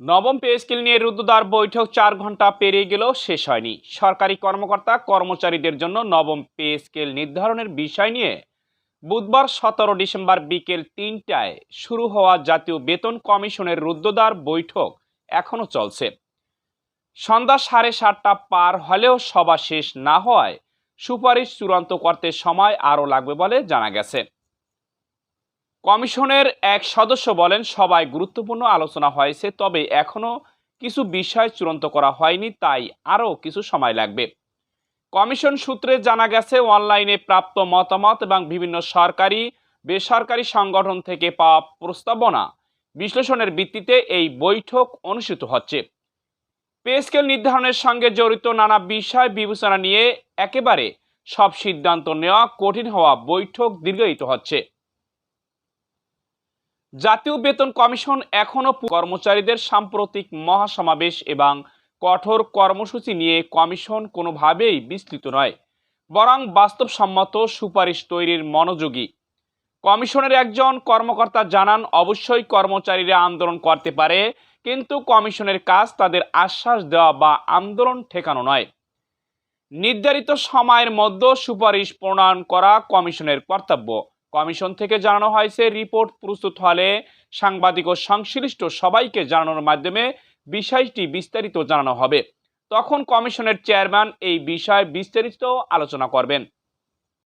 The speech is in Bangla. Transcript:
নবম পে স্কেল নিয়ে রুদ্ধদ্বার বৈঠক চার ঘণ্টা পেরিয়ে গেলেও শেষ হয়নি। সরকারি কর্মকর্তা, কর্মচারীদের জন্য নবম পে স্কেল নির্ধারণের বিষয় নিয়ে বুধবার সতেরো ডিসেম্বর বিকেল তিনটায় শুরু হওয়া জাতীয় বেতন কমিশনের রুদ্ধদ্বার বৈঠক এখনও চলছে। সন্ধ্যা সাড়ে সাতটা পার হলেও সভা শেষ না হওয়ায় সুপারিশ চূড়ান্ত করতে সময় আরও লাগবে বলে জানা গেছে। কমিশনের এক সদস্য বলেন, সবাই গুরুত্বপূর্ণ আলোচনা হয়েছে, তবে এখনও কিছু বিষয় চূড়ান্ত করা হয়নি, তাই আরও কিছু সময় লাগবে। কমিশন সূত্রে জানা গেছে, অনলাইনে প্রাপ্ত মতামত এবং বিভিন্ন সরকারি, বেসরকারি সংগঠন থেকে পাওয়া প্রস্তাবনা বিশ্লেষণের ভিত্তিতে এই বৈঠক অনুষ্ঠিত হচ্ছে। পে স্কেল নির্ধারণের সঙ্গে জড়িত নানা বিষয় বিবেচনা নিয়ে একেবারে সব সিদ্ধান্ত নেওয়া কঠিন হওয়া বৈঠক দীর্ঘায়িত হচ্ছে। জাতীয় বেতন কমিশন এখনও কর্মচারীদের সাম্প্রতিক মহাসমাবেশ এবং কঠোর কর্মসূচি নিয়ে কমিশন কোনোভাবেই বিস্তৃত নয়, বরং বাস্তবসম্মত সুপারিশ তৈরির মনোযোগী। কমিশনের একজন কর্মকর্তা জানান, অবশ্যই কর্মচারীরা আন্দোলন করতে পারে, কিন্তু কমিশনের কাজ তাদের আশ্বাস দেওয়া বা আন্দোলন ঠেকানো নয়। নির্ধারিত সময়ের মধ্যে সুপারিশ প্রণয়ন করা কমিশনের কর্তব্য। কমিশন থেকে জানানো হয়েছে, রিপোর্ট প্রস্তুত হলে সাংবাদিক ও সংশ্লিষ্ট সবাইকে জানানোর মাধ্যমে বিষয়টি বিস্তারিত জানানো হবে। তখন কমিশনের চেয়ারম্যান এই বিষয়ে বিস্তারিত আলোচনা করবেন।